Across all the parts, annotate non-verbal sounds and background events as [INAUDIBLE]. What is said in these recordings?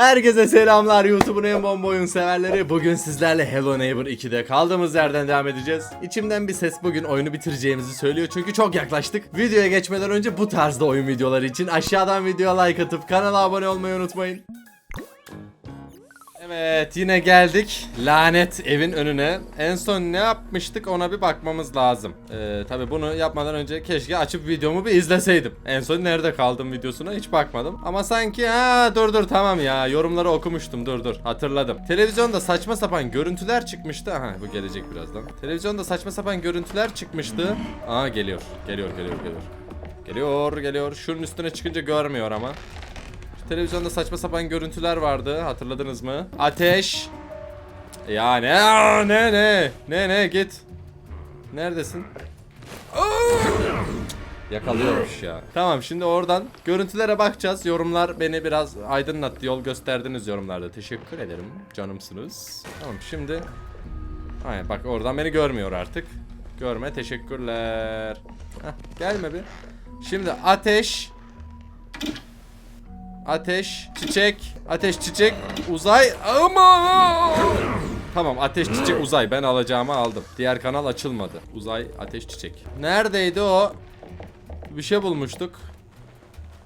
Herkese selamlar YouTube'un en bomba oyun severleri. Bugün sizlerle Hello Neighbor 2'de kaldığımız yerden devam edeceğiz. İçimden bir ses bugün oyunu bitireceğimizi söylüyor çünkü çok yaklaştık. Videoya geçmeden önce bu tarzda oyun videoları için aşağıdan videoya like atıp kanala abone olmayı unutmayın. Evet yine geldik lanet evin önüne. En son ne yapmıştık ona bir bakmamız lazım. Ee, Tabi bunu yapmadan önce keşke açıp videomu bir izleseydim. En son nerede kaldım videosuna hiç bakmadım. Ama sanki ha dur dur tamam ya yorumları okumuştum dur dur hatırladım. Televizyonda saçma sapan görüntüler çıkmıştı. Aha bu gelecek birazdan. Televizyonda saçma sapan görüntüler çıkmıştı. Aa geliyor geliyor geliyor geliyor. Geliyor geliyor şunun üstüne çıkınca görmüyor ama. Televizyonda saçma sapan görüntüler vardı. Hatırladınız mı? Ateş. Ya ne Aa, ne ne ne ne git. Neredesin? Yakalıyormuş ya. Tamam şimdi oradan görüntülere bakacağız. Yorumlar beni biraz aydınlattı. Yol gösterdiniz yorumlarda. Teşekkür ederim. Canımsınız. Tamam şimdi. Aynen bak oradan beni görmüyor artık. Görme teşekkürler. Heh, gelme bir. Şimdi ateş. Ateş, çiçek, ateş, çiçek, uzay. Ama Tamam ateş, çiçek, uzay. Ben alacağımı aldım. Diğer kanal açılmadı. Uzay, ateş, çiçek. Neredeydi o? Bir şey bulmuştuk.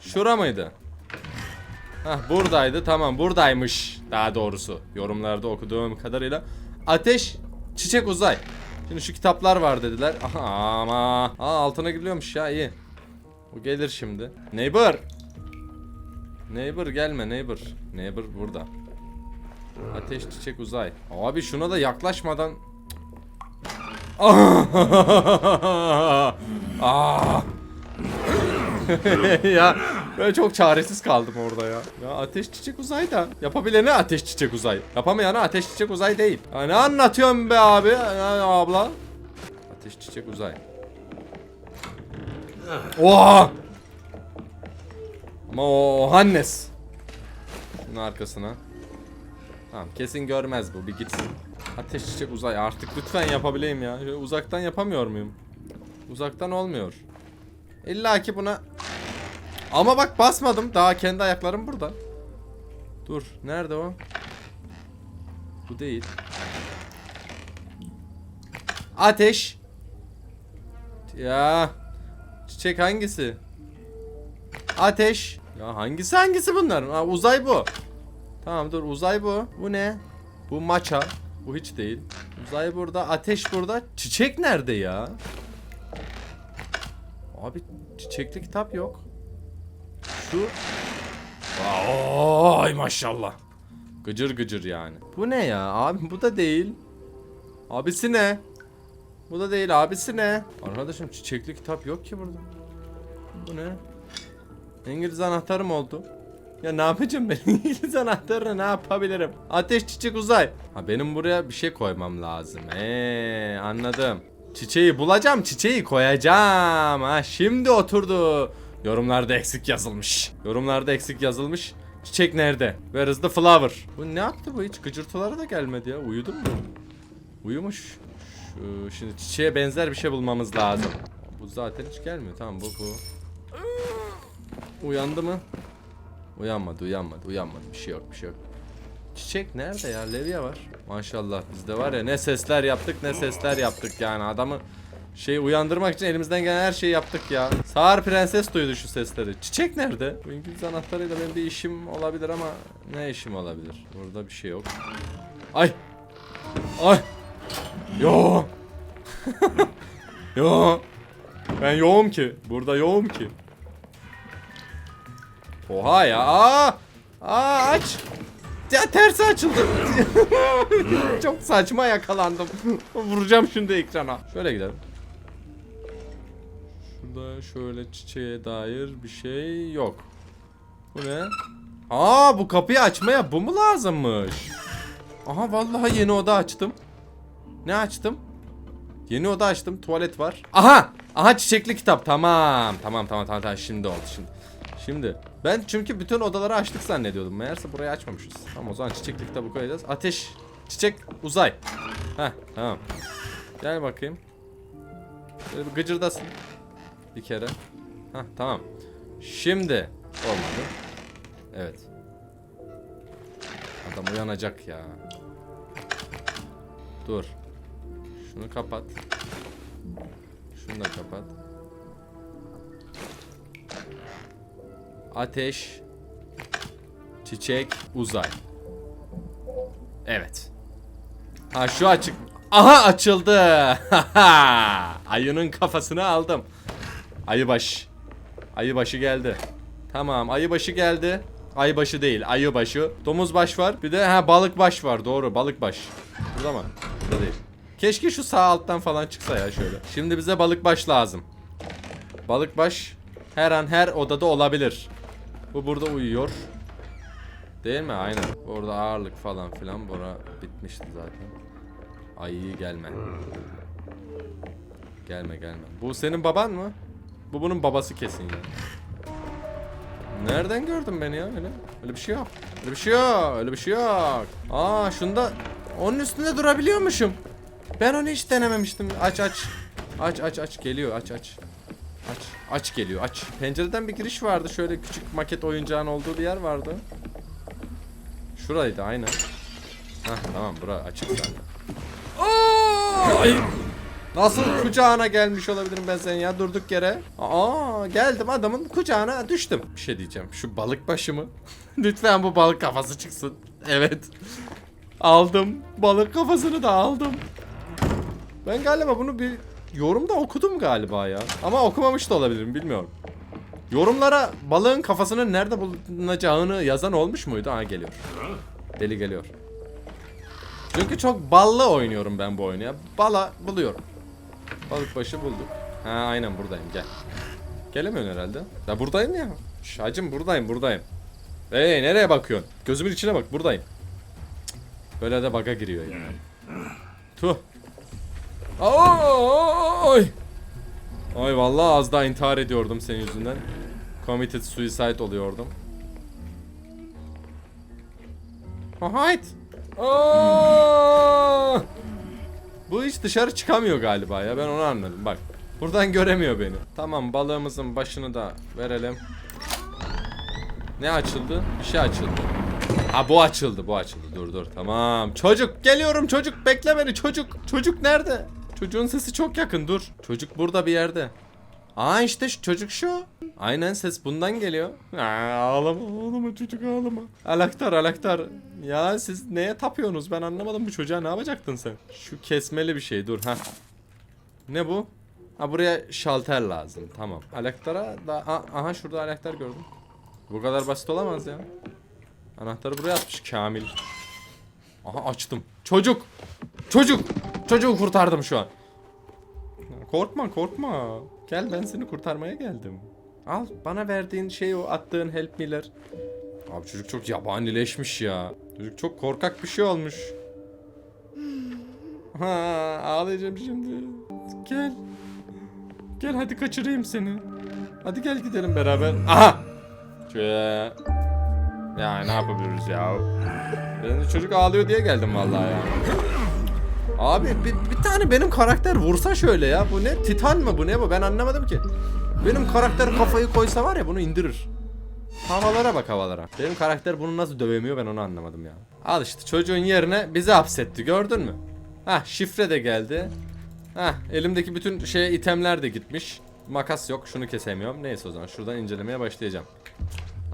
Şura mıydı? Hah buradaydı. Tamam buradaymış. Daha doğrusu. Yorumlarda okuduğum kadarıyla. Ateş, çiçek, uzay. Şimdi şu kitaplar var dediler. Aha, ama. Aa altına giriliyormuş ya iyi. O gelir şimdi. Neighbor. Neighbor gelme neighbor. Neighbor burada. Ateş çiçek uzay. Abi şuna da yaklaşmadan. Ah! [LAUGHS] [LAUGHS] ya ben çok çaresiz kaldım orada ya. Ya ateş çiçek uzay da yapabilene ateş çiçek uzay. Yapamayana ateş çiçek uzay değil. Ya ne anlatıyorsun be abi? Ya abla. Ateş çiçek uzay. Oha! Ama o Hannes. Şunun arkasına. Tamam kesin görmez bu bir gitsin. Ateş çiçek uzay artık lütfen yapabileyim ya. Şöyle uzaktan yapamıyor muyum? Uzaktan olmuyor. İlla ki buna... Ama bak basmadım. Daha kendi ayaklarım burada. Dur. Nerede o? Bu değil. Ateş. Ya. Çiçek hangisi? Ateş. Ya hangisi hangisi bunların? Ha, uzay bu. Tamam dur uzay bu. Bu ne? Bu maça. Bu hiç değil. Uzay burada, ateş burada. Çiçek nerede ya? Abi çiçekli kitap yok. Şu. Ay maşallah. Gıcır gıcır yani. Bu ne ya? Abi bu da değil. Abisi ne? Bu da değil. Abisi ne? Arkadaşım çiçekli kitap yok ki burada. Bu ne? İngiliz anahtarım oldu. Ya ne yapacağım ben [LAUGHS] İngiliz anahtarını ne yapabilirim? Ateş çiçek uzay. Ha benim buraya bir şey koymam lazım. Eee anladım. Çiçeği bulacağım çiçeği koyacağım. Ha şimdi oturdu. Yorumlarda eksik yazılmış. Yorumlarda eksik yazılmış. Çiçek nerede? Where is the flower? Bu ne yaptı bu hiç? Gıcırtıları da gelmedi ya. Uyudun mu? Uyumuş. Şu, şimdi çiçeğe benzer bir şey bulmamız lazım. Bu zaten hiç gelmiyor. Tamam bu bu. Uyandı mı? Uyanmadı, uyanmadı, uyanmadı. Bir şey yok, bir şey yok. Çiçek nerede ya? Levye var. Maşallah bizde var ya ne sesler yaptık ne sesler yaptık yani adamı şey uyandırmak için elimizden gelen her şeyi yaptık ya. Sağır prenses duydu şu sesleri. Çiçek nerede? Bu İngiliz anahtarıyla benim bir işim olabilir ama ne işim olabilir? Burada bir şey yok. Ay. Ay. Yo. [LAUGHS] Yo. Ben yoğum ki. Burada yoğum ki. Oha ya. Aa! Aa aç. Ya tersi açıldı. [LAUGHS] Çok saçma yakalandım. [LAUGHS] Vuracağım şimdi ekrana. Şöyle gidelim. Şurada şöyle çiçeğe dair bir şey yok. Bu ne? Aa bu kapıyı açmaya bu mu lazımmış? Aha vallahi yeni oda açtım. Ne açtım? Yeni oda açtım. Tuvalet var. Aha! Aha çiçekli kitap. Tamam. Tamam tamam tamam, tamam. şimdi oldu şimdi. Şimdi ben çünkü bütün odaları açtık zannediyordum. Meğerse burayı açmamışız. Tamam o zaman çiçekli kitabı koyacağız. Ateş, çiçek, uzay. Heh tamam. Gel bakayım. Şöyle bir gıcırdasın. Bir kere. Heh tamam. Şimdi olmadı. Evet. Uyanacak ya. Dur. Şunu kapat. Şunu da kapat. Ateş. Çiçek. Uzay. Evet. Ha şu açık. Aha açıldı. [LAUGHS] Ayının kafasını aldım. Ayıbaş. Ayıbaşı geldi. Tamam ayıbaşı geldi. Ayıbaşı değil ayıbaşı. Domuz baş var. Bir de ha balık baş var doğru balık baş. Burada mı? Burada değil. Keşke şu sağ alttan falan çıksa ya şöyle. Şimdi bize balık baş lazım. Balık baş her an her odada olabilir. Bu burada uyuyor. Değil mi? Aynen. Orada ağırlık falan filan. Bura bitmişti zaten. Ay gelme. Gelme gelme. Bu senin baban mı? Bu bunun babası kesin ya. Nereden gördün beni ya öyle? Öyle bir şey yok. Öyle bir şey yok. Öyle bir şey yok. Aa şunda onun üstünde durabiliyormuşum. Ben onu hiç denememiştim. Aç aç. Aç aç aç geliyor aç aç. Aç. Aç geliyor aç. Pencereden bir giriş vardı. Şöyle küçük maket oyuncağın olduğu bir yer vardı. Şuraydı aynen. Hah tamam bura açık zaten. Ay! Nasıl kucağına gelmiş olabilirim ben senin ya durduk yere? Aa geldim adamın kucağına düştüm. Bir şey diyeceğim. Şu balık başı mı? [LAUGHS] Lütfen bu balık kafası çıksın. Evet. Aldım. Balık kafasını da aldım. Ben galiba bunu bir yorumda okudum galiba ya. Ama okumamış da olabilirim bilmiyorum. Yorumlara balığın kafasının nerede bulunacağını yazan olmuş muydu? Ha geliyor. Deli geliyor. Çünkü çok ballı oynuyorum ben bu oyunu ya. Bala buluyorum. Balık başı bulduk. Ha aynen buradayım gel. Gelemiyorsun herhalde. Ya buradayım ya. Şacım buradayım buradayım. Hey nereye bakıyorsun? Gözümün içine bak buradayım. Böyle de baga giriyor yani. Tuh. Ay. Ay vallahi az daha intihar ediyordum senin yüzünden. Committed suicide oluyordum. Hayt. Bu hiç dışarı çıkamıyor galiba ya ben onu anladım bak. Buradan göremiyor beni. Tamam balığımızın başını da verelim. Ne açıldı? Bir şey açıldı. Ha bu açıldı bu açıldı dur dur tamam. Çocuk geliyorum çocuk bekle beni çocuk. Çocuk nerede? Çocuğun sesi çok yakın dur. Çocuk burada bir yerde. Aa işte şu çocuk şu. Aynen ses bundan geliyor. Aa, ağlama ağlama çocuk ağlama. Alaktar alaktar. Ya siz neye tapıyorsunuz ben anlamadım bu çocuğa ne yapacaktın sen? Şu kesmeli bir şey dur ha. Ne bu? Ha buraya şalter lazım tamam. Alaktara da aha şurada alaktar gördüm. Bu kadar basit olamaz ya. Anahtarı buraya atmış Kamil. Aha açtım. Çocuk. Çocuk. Çocuğu kurtardım şu an. Korkma korkma. Gel ben seni kurtarmaya geldim. Al bana verdiğin şey o attığın help me'ler. Abi çocuk çok yabanileşmiş ya. Çocuk çok korkak bir şey olmuş. [LAUGHS] Ha ağlayacağım şimdi. Gel. Gel hadi kaçırayım seni. Hadi gel gidelim beraber. Aha. Şöyle. Ya ne yapabiliriz ya? Ben de çocuk ağlıyor diye geldim vallahi ya. Abi bir, bir tane benim karakter vursa şöyle ya. Bu ne? Titan mı bu ne bu? Ben anlamadım ki. Benim karakter kafayı koysa var ya bunu indirir. Havalara bak havalara. Benim karakter bunu nasıl dövemiyor ben onu anlamadım ya. Al işte çocuğun yerine bizi hapsetti gördün mü? Hah şifre de geldi. Hah elimdeki bütün şey itemler de gitmiş. Makas yok şunu kesemiyorum. Neyse o zaman şuradan incelemeye başlayacağım.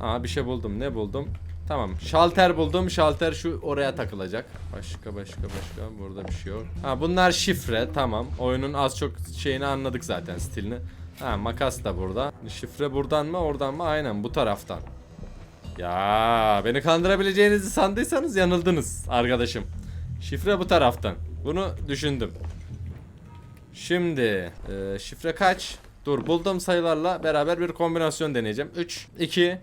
Aa bir şey buldum ne buldum? Tamam şalter buldum şalter şu oraya takılacak. Başka başka başka burada bir şey yok. Ha bunlar şifre tamam. Oyunun az çok şeyini anladık zaten stilini. Ha makas da burada. Şifre buradan mı oradan mı? Aynen bu taraftan. Ya beni kandırabileceğinizi sandıysanız yanıldınız arkadaşım. Şifre bu taraftan. Bunu düşündüm. Şimdi e, şifre kaç? Dur bulduğum sayılarla beraber bir kombinasyon deneyeceğim. 3, 2,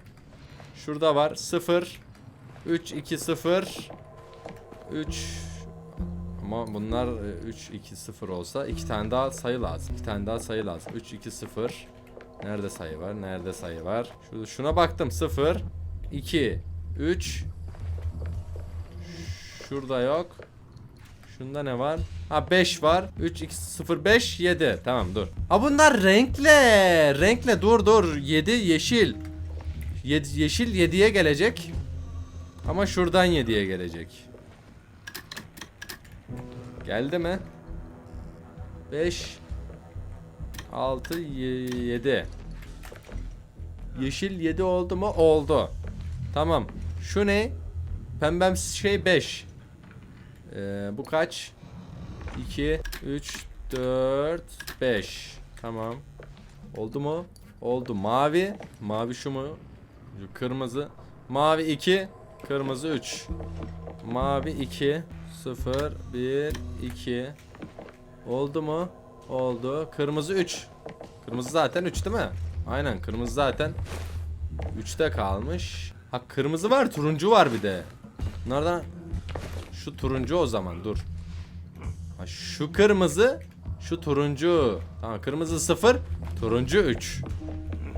şurada var 0, 3, 2, 0, 3, ama bunlar 3, 2, 0 olsa iki tane daha sayı lazım. İki tane daha sayı lazım. 3, 2, 0. Nerede sayı var? Nerede sayı var? Şurada, şuna baktım 0, 2, 3. Şurada yok. Şunda ne var? Ha 5 var. 3 2 0 5 7. Tamam dur. Ha bunlar renkle. Renkle dur dur. 7 yeşil. 7 yeşil 7'ye gelecek. Ama şuradan 7'ye gelecek. Geldi mi? 5 6 7 Yeşil 7 oldu mu? Oldu. Tamam. Şu ne? Pembem şey 5. Ee, bu kaç? 2 3 4 5. Tamam. Oldu mu? Oldu. Mavi. Mavi şu mu? Kırmızı. Mavi 2. Kırmızı 3. Mavi 2. 0 1 2. Oldu mu? Oldu. Kırmızı 3. Kırmızı zaten 3 değil mi? Aynen kırmızı zaten 3'te kalmış. Ha kırmızı var, turuncu var bir de. Bunlardan şu turuncu o zaman dur. Ha, şu kırmızı, şu turuncu. Tamam kırmızı 0, turuncu 3.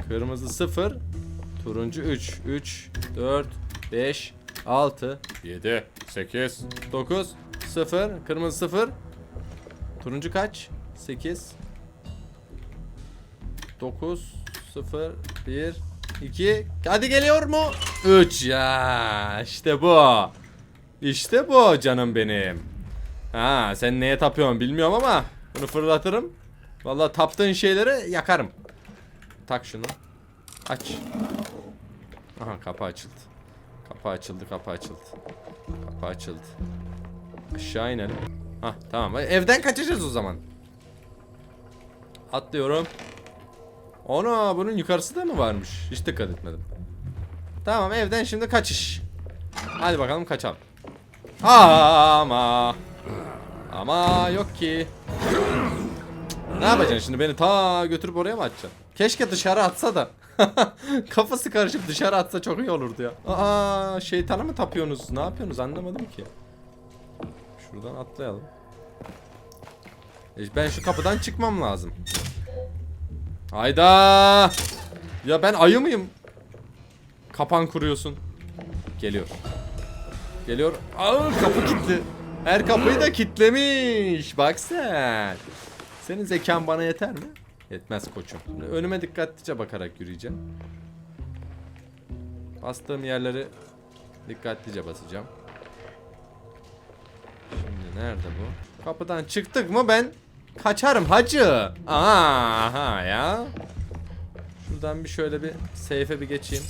Kırmızı 0, turuncu 3. 3, 4, 5, 6, 7, 8, 9, 0, kırmızı 0. Turuncu kaç? 8, 9, 0, 1, 2. Hadi geliyor mu? 3 ya. İşte bu. İşte bu canım benim. Ha sen neye tapıyorsun bilmiyorum ama bunu fırlatırım. Vallahi taptığın şeyleri yakarım. Tak şunu. Aç. Aha kapı açıldı. Kapı açıldı, kapı açıldı. Kapı açıldı. Aşağı inelim. Hah tamam. Evden kaçacağız o zaman. Atlıyorum. Ana bunun yukarısı da mı varmış? Hiç dikkat etmedim. Tamam evden şimdi kaçış. Hadi bakalım kaçalım. Ama ama yok ki. Ne yapacaksın şimdi beni ta götürüp oraya mı atacaksın? Keşke dışarı atsa da. [LAUGHS] Kafası karışıp dışarı atsa çok iyi olurdu ya. Aa şeytana mı tapıyorsunuz? Ne yapıyorsunuz anlamadım ki. Şuradan atlayalım. E, Ben şu kapıdan çıkmam lazım. Hayda! Ya ben ayı mıyım? Kapan kuruyorsun. Geliyor. Geliyor. Aa kapı kilitli. Her kapıyı da kitlemiş. Bak sen. Senin zekan bana yeter mi? Yetmez koçum. Şimdi önüme dikkatlice bakarak yürüyeceğim. Bastığım yerleri dikkatlice basacağım. Şimdi nerede bu? Kapıdan çıktık mı ben kaçarım hacı. Aha ya. Şuradan bir şöyle bir seyfe bir geçeyim.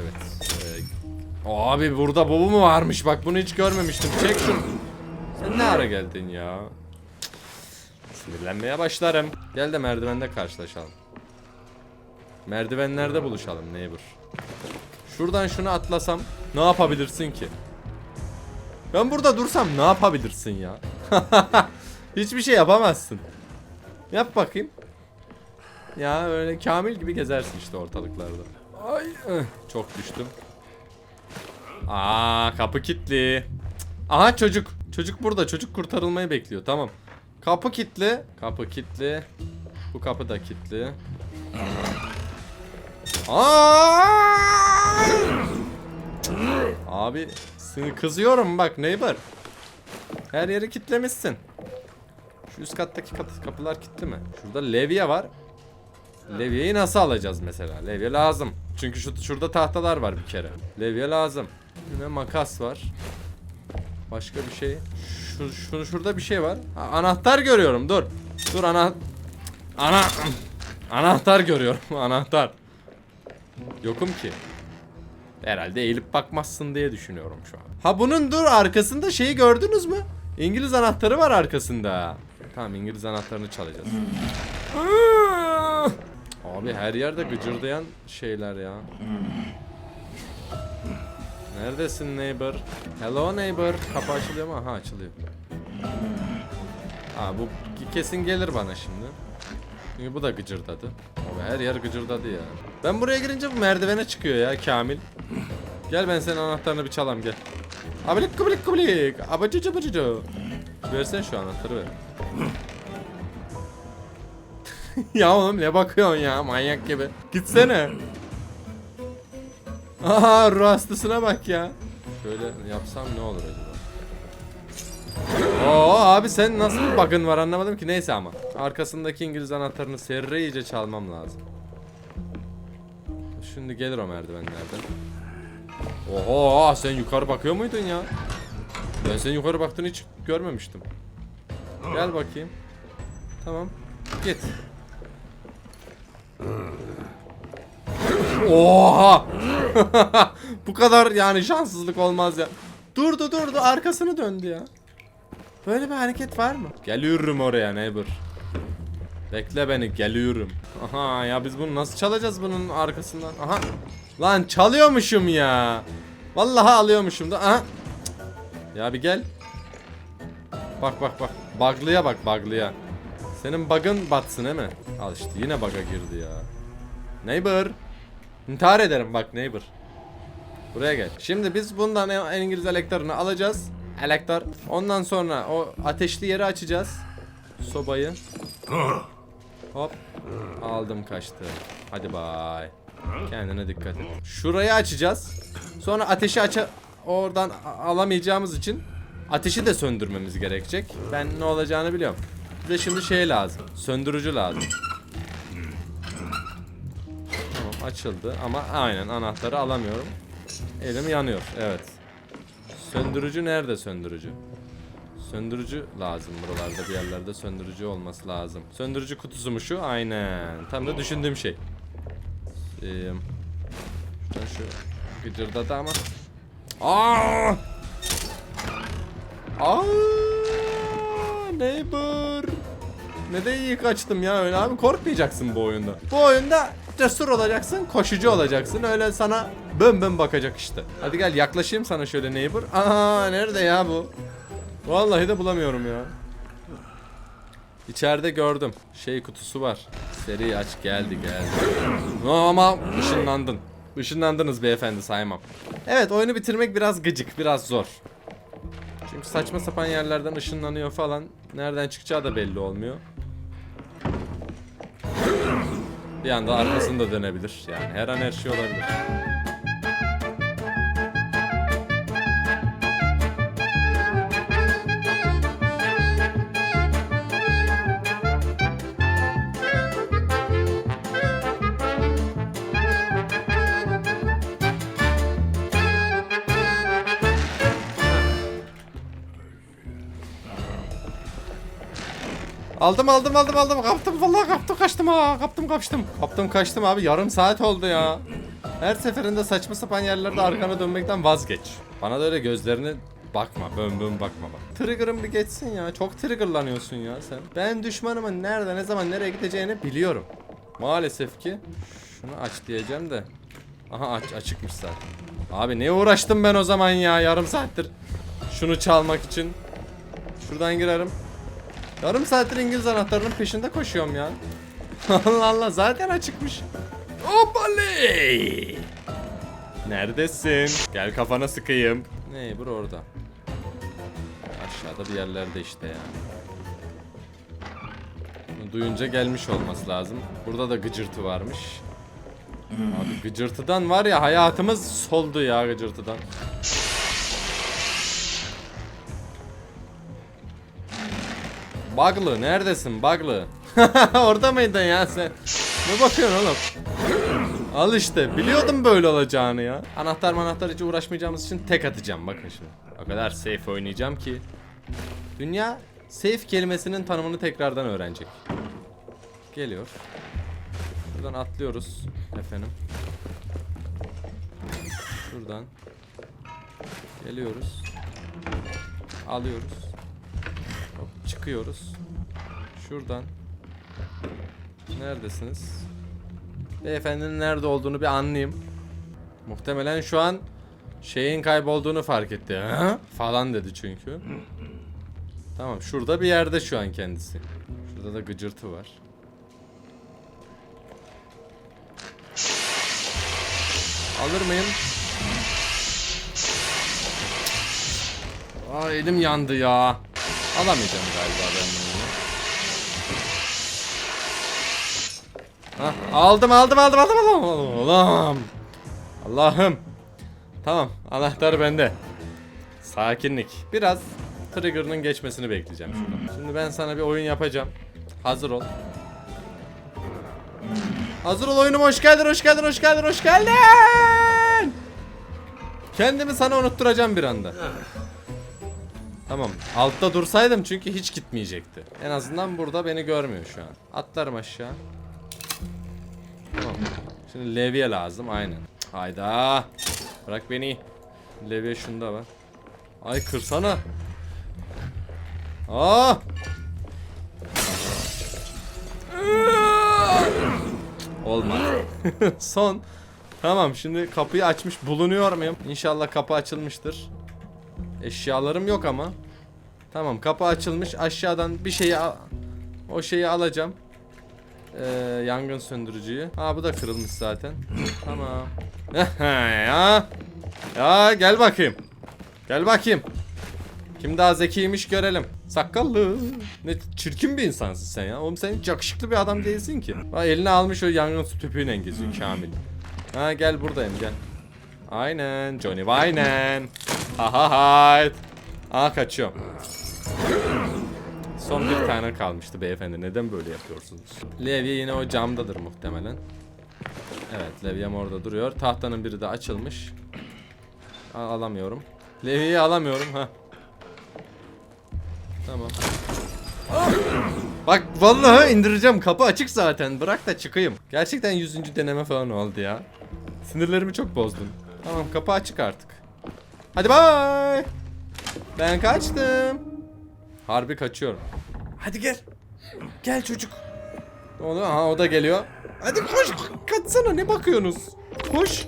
Evet. Ee, abi burada bu mu varmış? Bak bunu hiç görmemiştim. Çek şunu. Sen ne ara geldin ya? Sinirlenmeye başlarım. Gel de merdivende karşılaşalım. Merdivenlerde buluşalım neighbor. Şuradan şunu atlasam ne yapabilirsin ki? Ben burada dursam ne yapabilirsin ya? [LAUGHS] Hiçbir şey yapamazsın. Yap bakayım. Ya öyle Kamil gibi gezersin işte ortalıklarda. Ay ıh, çok düştüm. Aa kapı kilitli. Aha çocuk. Çocuk burada. Çocuk kurtarılmayı bekliyor. Tamam. Kapı kilitli. Kapı kilitli. Bu kapı da kilitli. Aa! Abi seni kızıyorum bak neighbor. Her yeri kitlemişsin. Şu üst kattaki kat- kapılar kilitli mi? Şurada levye var. Levyeyi nasıl alacağız mesela? Levye lazım. Çünkü şu şurada tahtalar var bir kere. Levye lazım. Yine makas var. Başka bir şey. Şu, şu şurada bir şey var. Ha, anahtar görüyorum. Dur. Dur ana ana anahtar görüyorum. [LAUGHS] anahtar. Yokum ki. Herhalde eğilip bakmazsın diye düşünüyorum şu an. Ha bunun dur arkasında şeyi gördünüz mü? İngiliz anahtarı var arkasında. Tamam İngiliz anahtarını çalacağız. Abi her yerde gıcırdayan şeyler ya. Neredesin neighbor? Hello neighbor. Kapı açılıyor mu? Aha açılıyor. Aa bu kesin gelir bana şimdi. Çünkü bu da gıcırdadı. Abi her yer gıcırdadı ya. Ben buraya girince bu merdivene çıkıyor ya Kamil. Gel ben senin anahtarını bir çalam gel. Abilik kubilik kubilik. Abacıcı bacıcı. Versen şu anahtarı ver. [LAUGHS] ya oğlum ne bakıyorsun ya manyak gibi. Gitsene. Aha ruh hastasına bak ya. Şöyle yapsam ne olur acaba? Oo abi sen nasıl bir bug'ın var anlamadım ki neyse ama. Arkasındaki İngiliz anahtarını serre iyice çalmam lazım. Şimdi gelir o merdivenlerden. Oho sen yukarı bakıyor muydun ya? Ben senin yukarı baktığını hiç görmemiştim. Gel bakayım. Tamam. Git. Oha! [LAUGHS] Bu kadar yani şanssızlık olmaz ya. Durdu durdu arkasını döndü ya. Böyle bir hareket var mı? Geliyorum oraya neighbor. Bekle beni geliyorum. Aha ya biz bunu nasıl çalacağız bunun arkasından? Aha. Lan çalıyormuşum ya. Vallahi alıyormuşum da. Aha. Ya bir gel. Bak bak bak. Bug'lıya bak bug'lıya. Senin bug'ın batsın he mi? Al işte yine bug'a girdi ya. Neighbor. İntihar ederim bak neighbor. Buraya gel. Şimdi biz bundan en- İngiliz elektarını alacağız. Elektör. Ondan sonra o ateşli yeri açacağız. Sobayı. Hop. Aldım kaçtı. Hadi bay. Kendine dikkat et. Şurayı açacağız. Sonra ateşi aça oradan alamayacağımız için ateşi de söndürmemiz gerekecek. Ben ne olacağını biliyorum. Bize şimdi şey lazım. Söndürücü lazım. Açıldı ama aynen anahtarı alamıyorum. Elim yanıyor. Evet. Söndürücü nerede söndürücü? Söndürücü lazım buralarda bir yerlerde söndürücü olması lazım. Söndürücü kutusu mu şu? Aynen. Tam da düşündüğüm şey. Ee, şuradan şu gıcırdadı ama. Aa! Aa! Neighbor. Ne de iyi kaçtım ya öyle abi korkmayacaksın bu oyunda. Bu oyunda cesur olacaksın, koşucu olacaksın. Öyle sana bön bön bakacak işte. Hadi gel yaklaşayım sana şöyle neighbor. Aa nerede ya bu? Vallahi de bulamıyorum ya. İçeride gördüm. Şey kutusu var. Seri aç geldi geldi. Ama ışınlandın. Işınlandınız beyefendi saymam. Evet oyunu bitirmek biraz gıcık, biraz zor. Çünkü saçma sapan yerlerden ışınlanıyor falan. Nereden çıkacağı da belli olmuyor. Bir anda arkasını da dönebilir. Yani her an her şey olabilir. Aldım aldım aldım aldım. Kaptım vallahi kaptım kaçtım ha. Kaptım kaçtım. Kaptım kaçtım abi. Yarım saat oldu ya. Her seferinde saçma sapan yerlerde arkana dönmekten vazgeç. Bana da öyle gözlerini bakma bön bön bakma bak. Trigger'ın bir geçsin ya. Çok triggerlanıyorsun ya sen. Ben düşmanımın nerede ne zaman nereye gideceğini biliyorum. Maalesef ki şunu aç diyeceğim de. Aha aç açıkmış zaten. Abi ne uğraştım ben o zaman ya yarım saattir? Şunu çalmak için. Şuradan girerim Yarım saattir İngiliz anahtarının peşinde koşuyorum ya. [LAUGHS] Allah Allah zaten açıkmış. Hoppali! Neredesin? Gel kafana sıkayım. Ne bur orada. Aşağıda bir yerlerde işte ya. Bunu duyunca gelmiş olması lazım. Burada da gıcırtı varmış. Abi gıcırtıdan var ya hayatımız soldu ya gıcırtıdan. Buglı neredesin Buglı? [LAUGHS] Orada mıydın ya sen? Ne bakıyorsun oğlum? Al işte biliyordum böyle olacağını ya. Anahtar manahtar hiç uğraşmayacağımız için tek atacağım bakın şimdi. O kadar safe oynayacağım ki. Dünya safe kelimesinin tanımını tekrardan öğrenecek. Geliyor. Buradan atlıyoruz efendim. Şuradan. Geliyoruz. Alıyoruz. Hop, çıkıyoruz. Şuradan. Neredesiniz? Beyefendinin nerede olduğunu bir anlayayım. Muhtemelen şu an şeyin kaybolduğunu fark etti. Ha? Falan dedi çünkü. Tamam şurada bir yerde şu an kendisi. Şurada da gıcırtı var. Alır mıyım? Aa elim yandı ya. Alamayacağım galiba ben bunu. Hah, aldım aldım aldım aldım aldım aldım. Allah'ım. Allah'ım. Tamam anahtar bende. Sakinlik. Biraz trigger'ının geçmesini bekleyeceğim şuradan. Şimdi ben sana bir oyun yapacağım. Hazır ol. Hazır ol oyunum hoş geldin hoş geldin hoş geldin hoş geldin. Kendimi sana unutturacağım bir anda. Tamam. Altta dursaydım çünkü hiç gitmeyecekti. En azından burada beni görmüyor şu an. Atlarım aşağı. Tamam. Şimdi levye lazım aynen. Hayda. Bırak beni. Levye şunda var. Ay kırsana. Aa! Olmadı. [LAUGHS] Son. Tamam şimdi kapıyı açmış bulunuyor muyum? İnşallah kapı açılmıştır. Eşyalarım yok ama. Tamam kapı açılmış. Aşağıdan bir şeyi o şeyi alacağım. Ee, yangın söndürücüyü. Ha bu da kırılmış zaten. Tamam. [LAUGHS] ya. Ya gel bakayım. Gel bakayım. Kim daha zekiymiş görelim. Sakallı. Ne çirkin bir insansın sen ya. Oğlum sen hiç yakışıklı bir adam değilsin ki. Bak eline almış o yangın tüpüyle geziyor Kamil. Ha gel buradayım gel. Aynen Johnny aynen. Ha ha hayt. Aa kaçıyorum. Son bir tane kalmıştı beyefendi. Neden böyle yapıyorsunuz? Levye yine o camdadır muhtemelen. Evet levyem orada duruyor. Tahtanın biri de açılmış. A- alamıyorum. Levyeyi alamıyorum ha. Tamam. Bak vallahi indireceğim. Kapı açık zaten. Bırak da çıkayım. Gerçekten 100. deneme falan oldu ya. Sinirlerimi çok bozdun. Tamam kapı açık artık. Hadi bay. Ben kaçtım. Harbi kaçıyorum. Hadi gel. Gel çocuk. Ne oluyor? Aha o da geliyor. Hadi koş. Kaçsana ne bakıyorsunuz? Koş.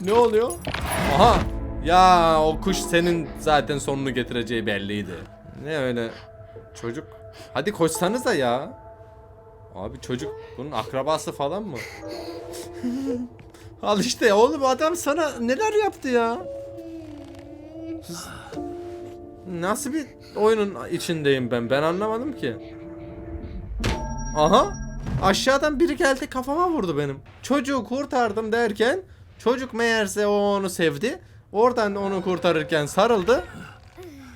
Ne oluyor? Aha. Ya o kuş senin zaten sonunu getireceği belliydi. Ne öyle çocuk? Hadi koşsanıza ya. Abi çocuk bunun akrabası falan mı? [LAUGHS] Al işte oğlum adam sana neler yaptı ya? Nasıl bir oyunun içindeyim ben? Ben anlamadım ki. Aha. Aşağıdan biri geldi kafama vurdu benim. Çocuğu kurtardım derken çocuk meğerse o onu sevdi. Oradan onu kurtarırken sarıldı.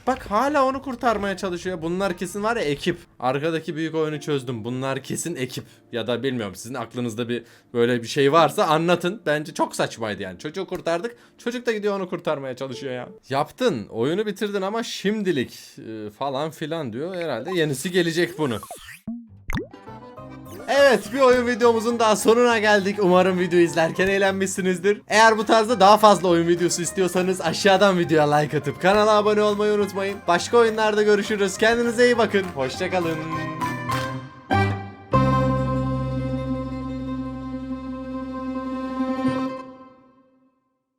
Bak hala onu kurtarmaya çalışıyor. Bunlar kesin var ya ekip. Arkadaki büyük oyunu çözdüm. Bunlar kesin ekip. Ya da bilmiyorum sizin aklınızda bir böyle bir şey varsa anlatın. Bence çok saçmaydı yani. Çocuğu kurtardık. Çocuk da gidiyor onu kurtarmaya çalışıyor ya. Yaptın. Oyunu bitirdin ama şimdilik e, falan filan diyor. Herhalde yenisi gelecek bunu. Evet bir oyun videomuzun daha sonuna geldik. Umarım videoyu izlerken eğlenmişsinizdir. Eğer bu tarzda daha fazla oyun videosu istiyorsanız aşağıdan videoya like atıp kanala abone olmayı unutmayın. Başka oyunlarda görüşürüz. Kendinize iyi bakın. Hoşçakalın.